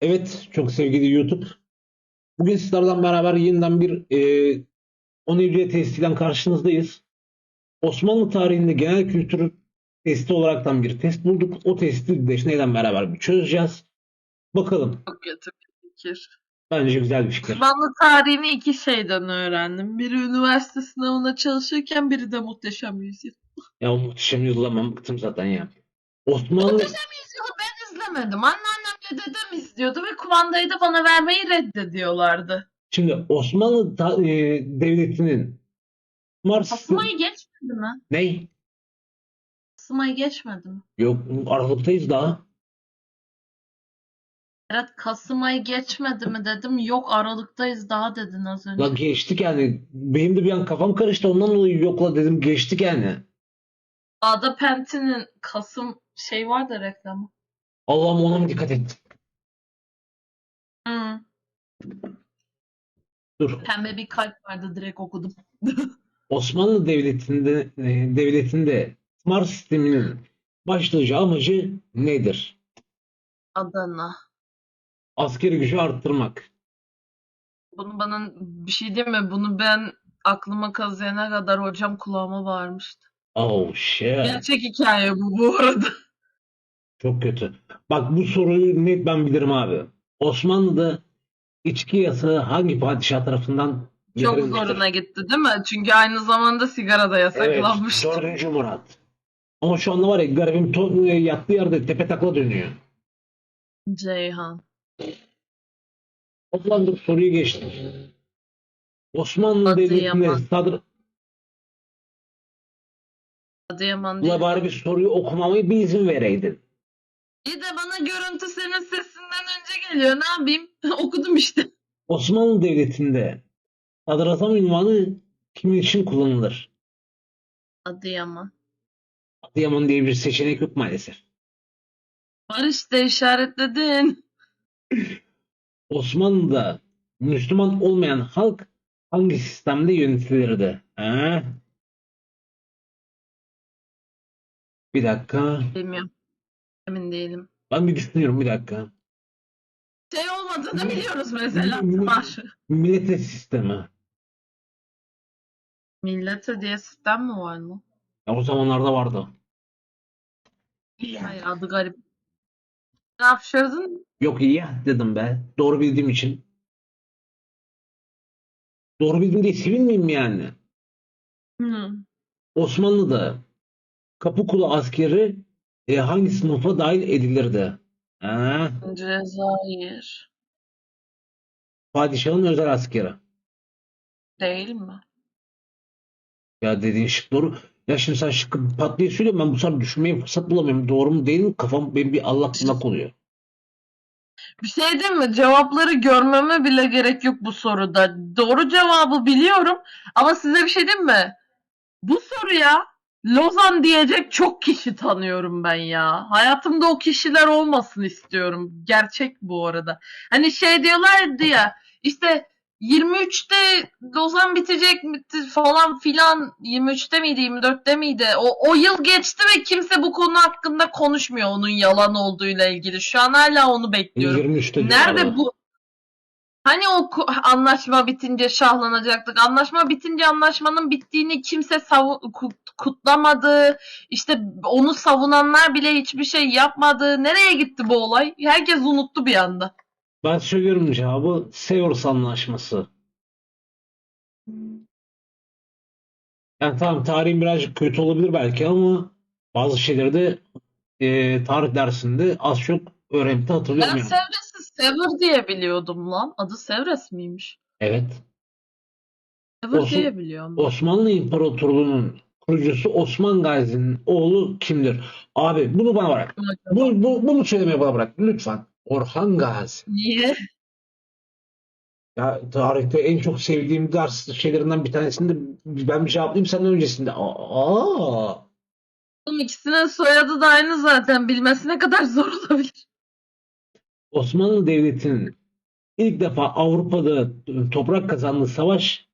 Evet, çok sevgili YouTube. Bugün sizlerden beraber yeniden bir e, 10 Eylül testiyle karşınızdayız. Osmanlı tarihinde genel kültür testi olaraktan bir test bulduk. O testi de neyle beraber bir çözeceğiz. Bakalım. Çok kötü bir fikir. Bence güzel bir fikir. Osmanlı tarihini iki şeyden öğrendim. Biri üniversite sınavına çalışırken biri de Muhteşem Yüzyıl. Ya o muhteşem yüzyıldan ben bıktım zaten ya. Osmanlı Muhteşem Yüzyıl'ı ben izlemedim. Anneannemle dedem izliyordu ve kumandayı da bana vermeyi reddediyorlardı. şimdi Osmanlı ta- e, devletinin Mars Kasımayı geçmedi mi? ne? Kasımayı geçmedi mi? Yok Aralık'tayız daha. Evet Kasım ayı geçmedi mi dedim. Yok Aralık'tayız daha dedin az önce. La geçtik yani. Benim de bir an kafam karıştı ondan dolayı yokla dedim geçtik yani. Ada Penti'nin Kasım şey var da reklamı. Allah'ım ona mı dikkat et? Hı. Dur. Pembe bir kalp vardı direkt okudum. Osmanlı Devleti'nde e, devletinde smart sisteminin başlıca amacı nedir? Adana. Askeri gücü arttırmak. Bunu bana bir şey değil mi? Bunu ben aklıma kazıyana kadar hocam kulağıma bağırmıştı. Oh shit. Gerçek hikaye bu bu arada. Çok kötü. Bak bu soruyu net ben bilirim abi. Osmanlı'da içki yasağı hangi padişah tarafından Çok getirilmiştir? zoruna gitti değil mi? Çünkü aynı zamanda sigara da Evet, yasaklanmıştı. 4. Murat. Ama şu anda var ya garibim to- yattığı yerde tepe takla dönüyor. Ceyhan. Toplam dur soruyu geçtim. Osmanlı Adıyaman. Devleti'nde sadır... Adıyaman değil. Ula bari bir soruyu okumama bir izin vereydin. İyi de bana görüntü senin sesinden önce geliyor. Ne yapayım? Okudum işte. Osmanlı Devleti'nde sadrazam ünvanı kimin için kullanılır? Adıyaman. Adıyaman diye bir seçenek yok maalesef. Var işte işaretledin. Osmanlı'da Müslüman olmayan halk hangi sistemde yönetilirdi? He? Bir dakika. Bilmiyorum. Emin değilim. Ben bir düşünüyorum bir dakika. Şey olmadığını biliyoruz mesela. Var. Millete sistemi. Millete diye sistem mi var mı? Ya o zamanlarda vardı. Hayır adı garip. Ne yapışırdın? Yok iyi ya dedim be. Doğru bildiğim için. Doğru bildiğim diye sevinmeyeyim mi yani? Hı. Osmanlı'da Kapıkulu askeri e, hangi sınıfa dahil edilirdi? Ha? Cezayir. Padişahın özel askeri. Değil mi? Ya dediğin şık doğru. Ya şimdi sen şıkkı pat diye söylüyorum ben bu sefer düşünmeye fırsat bulamıyorum. Doğru mu değil mi? Kafam benim bir allak bullak oluyor. Bir şey değil mi? Cevapları görmeme bile gerek yok bu soruda. Doğru cevabı biliyorum ama size bir şey diyeyim mi? Bu soruya Lozan diyecek çok kişi tanıyorum ben ya. Hayatımda o kişiler olmasın istiyorum. Gerçek bu arada. Hani şey diyorlardı ya işte 23'te Lozan bitecek mi falan filan 23'te miydi 24'te miydi? O, o yıl geçti ve kimse bu konu hakkında konuşmuyor onun yalan olduğuyla ilgili. Şu an hala onu bekliyorum. 23'te Nerede bu? Hani o anlaşma bitince şahlanacaktık. Anlaşma bitince anlaşmanın bittiğini kimse savu- kutlamadı. İşte onu savunanlar bile hiçbir şey yapmadı. Nereye gitti bu olay? Herkes unuttu bir anda. Ben söylüyorum cevabı Severs Anlaşması. Yani tamam tarihin birazcık kötü olabilir belki ama bazı şeyleri de e, tarih dersinde az çok öğrenip hatırlıyorum Ben yani. Sevres'i Sever diye biliyordum lan. Adı Sevres miymiş? Evet. Sever Olsun. diye biliyorum. Osmanlı İmparatorluğu'nun kurucusu Osman Gazi'nin oğlu kimdir? Abi bunu bana bırak. Bu, bu, bunu söylemeye bana bırak lütfen. Orhan Gazi. Niye? Ya tarihte en çok sevdiğim ders şeylerinden bir tanesinde ben bir cevaplayayım senden öncesinde. Aa, Oğlum ikisinin soyadı da aynı zaten. Bilmesi ne kadar zor olabilir. Osmanlı Devleti'nin ilk defa Avrupa'da toprak kazandığı savaş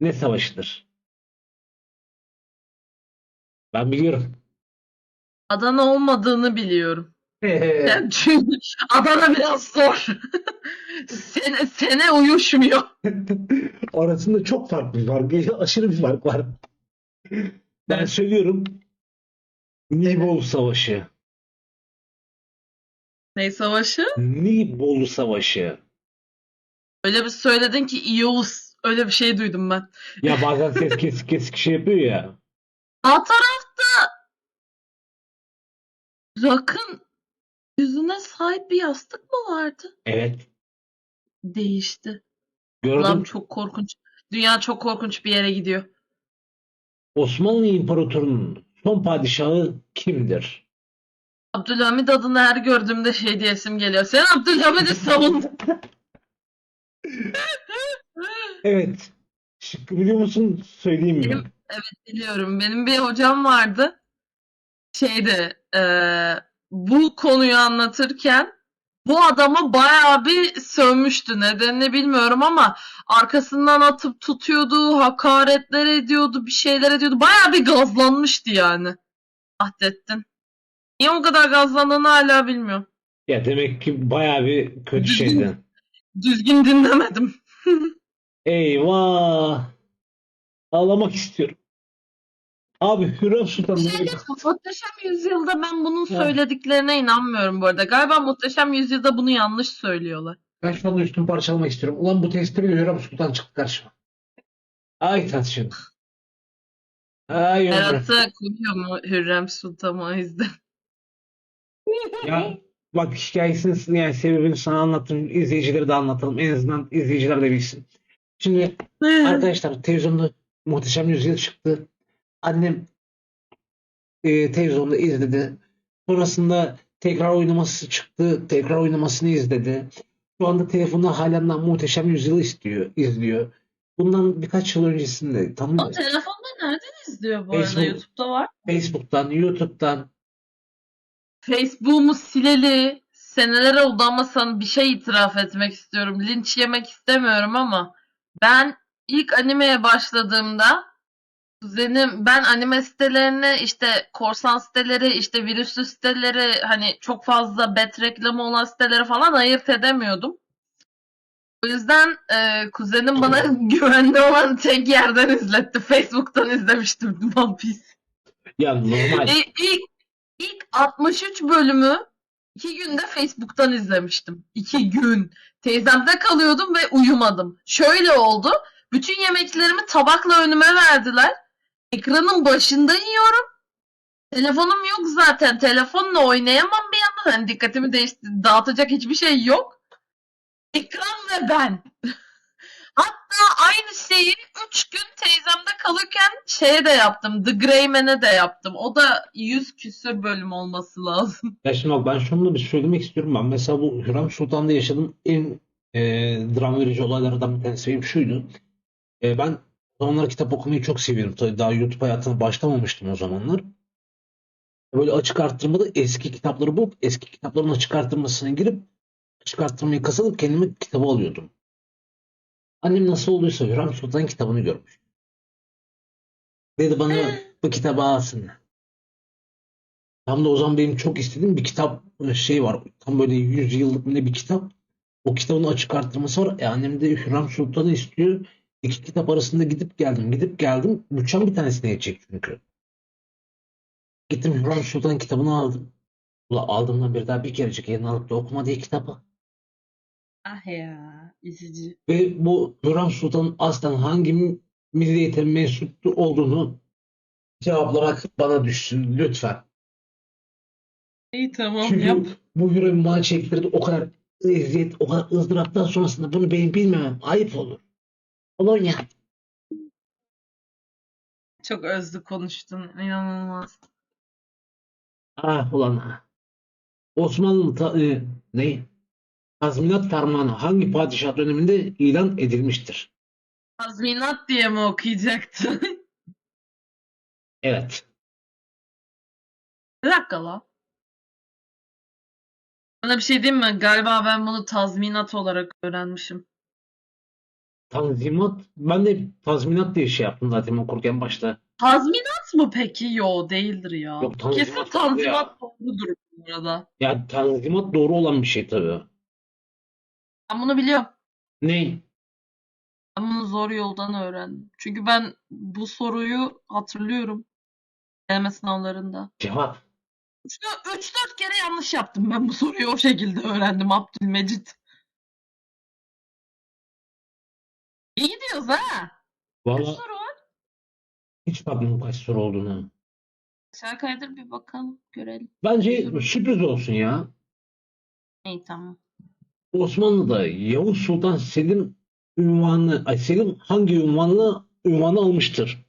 ne savaşıdır? Ben biliyorum. Adana olmadığını biliyorum. Yani çünkü Adana biraz zor. sene, sene uyuşmuyor. Arasında çok fark bir fark. Aşırı bir fark var. Ben söylüyorum. Nibolu Savaşı. Ne savaşı? Nibolu Savaşı. Öyle bir söyledin ki iyi olsun. Öyle bir şey duydum ben. Ya bazen ses kesik kesik şey yapıyor ya. Tarafta Rock'ın yüzüne sahip bir yastık mı vardı? Evet. Değişti. Gördüm. Allah'ım çok korkunç. Dünya çok korkunç bir yere gidiyor. Osmanlı İmparatorluğu'nun son padişahı kimdir? Abdülhamid adını her gördüğümde şey diyesim geliyor. Sen Abdülhamid'i savundun. Evet. Şıkkı biliyor musun? Söyleyeyim mi? Benim- Biliyorum. Benim bir hocam vardı. Şeyde eee, bu konuyu anlatırken bu adamı bayağı bir sövmüştü. Nedenini bilmiyorum ama arkasından atıp tutuyordu, hakaretler ediyordu, bir şeyler ediyordu. Bayağı bir gazlanmıştı yani. Ahdettin. Niye o kadar gazlandığını hala bilmiyorum. Ya demek ki bayağı bir kötü şeydi. Düzgün dinlemedim. Eyvah. Ağlamak istiyorum. Abi Hürrem Sultan şey mi? Muhteşem Yüzyılda ben bunun Ha. söylediklerine inanmıyorum bu arada. Galiba Muhteşem Yüzyılda bunu yanlış söylüyorlar. Ben şu anda üstümü parçalamak istiyorum. Ulan bu testereyle Hürrem Sultan çıktı karşıma. Ay tartışın. Ay ömrüm. Berat'a koyuyor mu Hürrem Sultan o yüzden? Ya bak hikayesini yani sebebini sana anlattım. izleyicileri de anlatalım. En azından izleyiciler de bilsin. Şimdi arkadaşlar televizyonda Muhteşem Yüzyıl çıktı. Annem e, televizyonda izledi. Sonrasında tekrar oynaması çıktı. Tekrar oynamasını izledi. Şu anda telefonda halen Muhteşem Yüzyıl'ı istiyor, izliyor. Bundan birkaç yıl öncesinde tam O telefonda nereden izliyor bu Facebook. arada? YouTube'da var. Facebook'tan, YouTube'dan Facebook'umu sileli seneler oldu ama sana bir şey itiraf etmek istiyorum. Linç yemek istemiyorum ama ben ilk animeye başladığımda kuzenim ben anime sitelerini işte korsan siteleri işte virüslü siteleri hani çok fazla bet reklamı olan siteleri falan ayırt edemiyordum. O yüzden e, kuzenim bana güvenli olan tek yerden izletti. Facebook'tan izlemiştim One Piece. ya normal. İlk, ilk, ilk 63 bölümü iki günde Facebook'tan izlemiştim. İki gün. Teyzemde kalıyordum ve uyumadım. Şöyle oldu. Bütün yemeklerimi tabakla önüme verdiler. Ekranın başında yiyorum. Telefonum yok zaten. Telefonla oynayamam bir yandan. Hani dikkatimi değişti, dağıtacak hiçbir şey yok. Ekran ve ben. Hatta aynı şeyi 3 gün teyzemde kalırken şeye de yaptım. The Grey Man'e de yaptım. O da 100 küsür bölüm olması lazım. Ya şimdi bak ben şunu da bir söylemek istiyorum. Ben mesela bu Hürrem Sultan'da yaşadığım en e, dram verici olaylardan bir tanesi benim şuydu. E, ben o zamanlar kitap okumayı çok seviyorum. Tabii daha YouTube hayatına başlamamıştım o zamanlar. Böyle açık arttırmada eski kitapları bulup eski kitapların açık arttırmasına girip açık arttırmayı kasalıp kendime kitabı alıyordum. Annem nasıl olduysa Hürrem Sultan kitabını görmüş. Dedi bana bu kitabı alsın. Tam da o zaman benim çok istediğim bir kitap e, şey var. Tam böyle 100 yıllık ne bir kitap. O kitabın açık arttırması var. E annem de Hürrem Sultan'ı istiyor. İki kitap arasında gidip geldim. Gidip geldim. Bütçem bir tanesine yetecek çünkü. Gittim Hürrem Sultan kitabını aldım. Ula aldığımdan beri daha bir kerecik eline alıp da okuma diye kitabı. Ah ya, üzücü. Ve bu Hürrem Sultan'ın aslen hangi milliyete mensup olduğunu cevaplamak bana düşsün lütfen. İyi tamam Çünkü yap. bu Hürrem bana çektirdi o kadar eziyet, o kadar ızdıraptan sonrasında bunu benim bilmemem ayıp olur. Polonya. Çok özlü konuştun. İnanılmaz. Ah ulan ah. Osmanlı ta, e, ne? Tazminat fermanı hangi padişah döneminde ilan edilmiştir? Tazminat diye mi okuyacaktın? Evet. Bir dakika lan. Sana bir şey diyeyim mi? Galiba ben bunu tazminat olarak öğrenmişim. Tanzimat. Ben de tazminat diye şey yaptım zaten okurken başta. Tazminat mı peki? Yo değildir ya. Yok, tanzimat Kesin farklı tanzimat doğrudur. bu arada. Ya tanzimat doğru olan bir şey tabii. Ben bunu biliyorum. Ney? Ben bunu zor yoldan öğrendim. Çünkü ben bu soruyu hatırlıyorum. Deneme sınavlarında. Cevap. 3-4 kere yanlış yaptım ben bu soruyu o şekilde öğrendim Abdülmecit. İyi gidiyoruz ha. Kaç Valla soru var? hiç bakmadım kaç soru olduğunu. Aşağı kaydır bir bakalım görelim. Bence sürpriz olsun ya. İyi tamam. Osmanlı'da Yavuz Sultan Selim ünvanı, ay Selim hangi ünvanla ünvanı almıştır?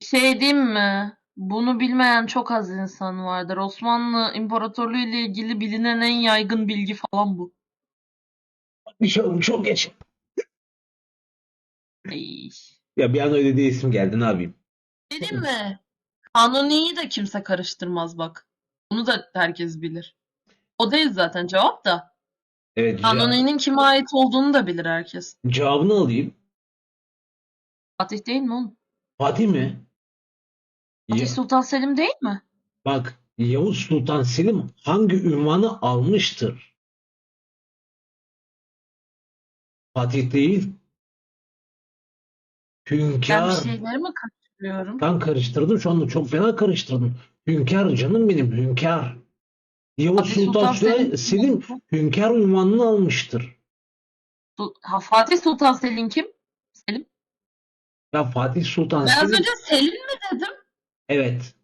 Şey diyeyim mi? Bunu bilmeyen çok az insan vardır. Osmanlı İmparatorluğu ile ilgili bilinen en yaygın bilgi falan bu. Bir şey çok geç. Ay. Ya bir an öyle diye isim geldi ne yapayım? Dedim mi? Kanuni'yi de kimse karıştırmaz bak. Bunu da herkes bilir. O değil zaten cevap da. Evet Kanuni'nin kime ait olduğunu da bilir herkes. cevabını alayım. Fatih değil mi oğlum? Fatih mi? Fatih Ya- Sultan Selim değil mi? bak Yavuz Sultan Selim hangi ünvanı almıştır? Fatih değil. Ben bir Hünkâr. şeyleri mi kaçırıyorum? Ben karıştırdım şu anda çok fena karıştırdım. Hünkâr canım benim hünkâr. Yavuz Fatih Sultan Sultan Selim, Selim- Selim hünkâr unvanını almıştır. Ha, Fatih Sultan Selim kim? Selim. Ya Fatih Sultan Ben az Selim önce Selim mi dedim? evet.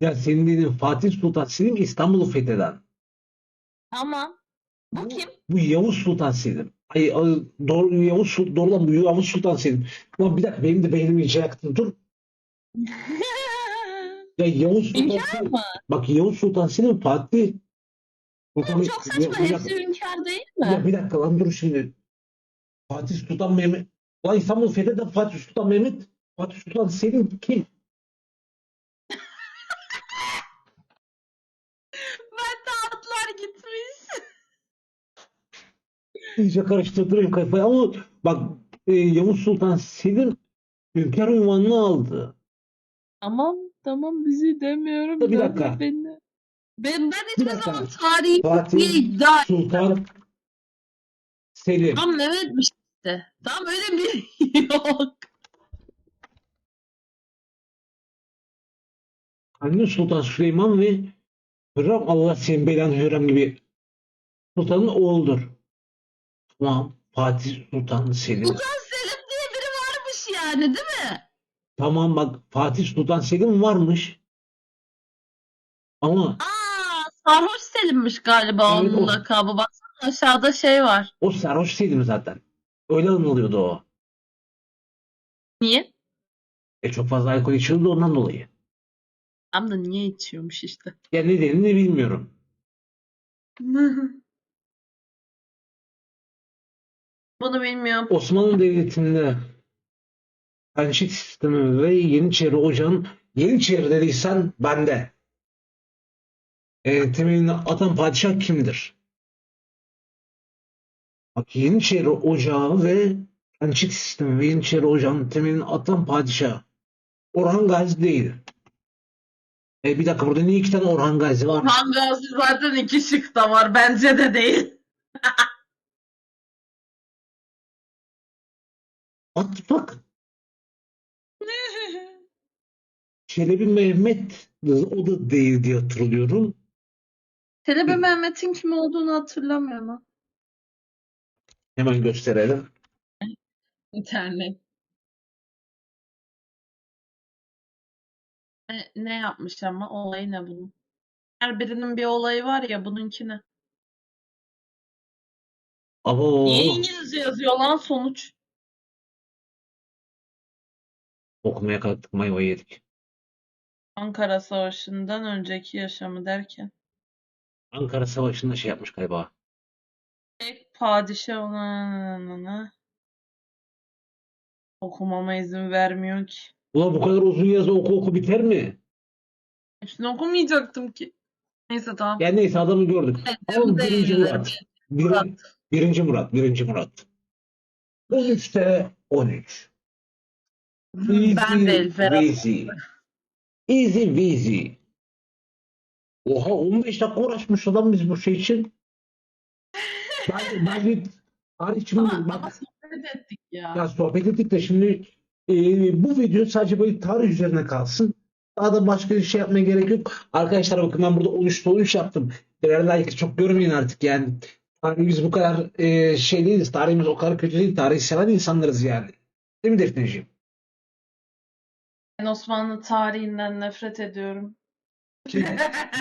Ya senin dediğin Fatih Sultan Selim İstanbul'u fetheden. Tamam. Bu kim? Bu Yavuz Sultan Selim. Ay, ay, doğru Yavuz Sultan doğru lan bu Yavuz Sultan Selim. Lan bir dakika benim de beynimi iyice yaktın. Dur. Ya Yavuz Sultan Hünkâr Selim. mı? Bak Yavuz Sultan Selim Fatih. Sultan- Çok Ya, saçma. Hepsi hünkâr değil Ya mi? bir dakika lan dur şimdi. Fatih Sultan Mehmet. Lan İstanbul fetheden Fatih Sultan Mehmet. Fatih Sultan Selim kim? İyice karıştırdım kafayı ama bak e, Yavuz Sultan Selim hünkâr unvanını aldı. Tamam tamam bizi demiyorum. Bir dakika. Beni. Ben, ben Bir hiçbir zaman tarihi Fatih diye iddia Sultan Selim. Tamam Mehmet'miş işte. Tamam öyle bir yok. Anne Sultan Süleyman ve Hürrem Allah senin belanı Hürrem gibi sultanın oğludur. Tamam Fatih Sultan Selim. Sultan Selim diye biri varmış yani değil mi? Tamam bak Fatih Sultan Selim varmış. Ama Aa Sarhoş Selim'miş galiba Evet, onun o. lakabı. Baksana aşağıda şey var. o sarhoş Selim zaten. Öyle anılıyordu o. Niye? E çok fazla alkol içiyordu ondan dolayı. Tam da niye içiyormuş işte. Ya nedenini bilmiyorum. Bunu bilmiyorum. Osmanlı Devleti'nde Pençik sistemi ve Yeniçeri Ocağı'nın Yeniçeri dediysen bende. E, temelini atan padişah kimdir? Bak Yeniçeri Ocağı ve Pençik sistemi ve Yeniçeri Ocağı'nın temelini atan padişah. Orhan Gazi değil. E, bir dakika burada niye iki tane Orhan Gazi var? Orhan Gazi zaten iki şık da var. Bence de değil. What the fuck? Çelebi Mehmet o da değil diye hatırlıyorum. Çelebi Mehmet'in kim olduğunu hatırlamıyorum ama. Hemen gösterelim. İnternet. Ne, ne yapmış ama? Olayı ne bunun? Her birinin bir olayı var ya bununki ne? Abo. Niye İngilizce yazıyor lan sonuç? Okumaya kalktık mayva yedik. Ankara Savaşı'ndan önceki yaşamı derken. Ankara Savaşı'nda şey yapmış galiba. Tek padişah olan okumama izin vermiyor ki. Ulan bu kadar uzun yazı oku oku biter mi? Hepsini okumayacaktım ki. Neyse tamam. Ya neyse adamı gördük. Ama Dedim birinci. Murat. Bir, birinci Murat. Birinci Murat. 13'te 13. Ben de Easy Elfer. Easy Weezy. Oha 15 dakika uğraşmış adam biz bu şey için. Ben, ben bir tarih için Ama, ama bak sohbet ettik ya. ya sohbet ettik de şimdi e, bu video sadece böyle tarih üzerine kalsın. Daha da başka bir şey yapmaya gerek yok. Arkadaşlar bakın ben burada 13'te 13 yaptım. Birer like çok görmeyin artık yani. Tarihimiz bu kadar e, şey değiliz. Tarihimiz o kadar kötü değil. Tarihi seven insanlarız yani. Değil mi Defneciğim? Ben Osmanlı tarihinden nefret ediyorum.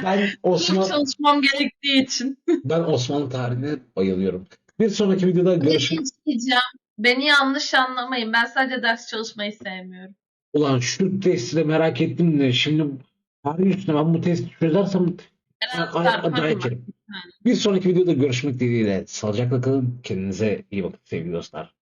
Ben Osman çalışmam gerektiği için. ben Osmanlı tarihine bayılıyorum. Bir sonraki videoda görüşürüz. şey diyeceğim. Beni yanlış anlamayın. Ben sadece ders çalışmayı sevmiyorum. Ulan şu testi de merak ettim de şimdi tarih üstüne ben bu testi çözersem dayak yerim. Bir sonraki videoda görüşmek dileğiyle. Sağlıcakla kalın. Kendinize iyi bakın sevgili dostlar.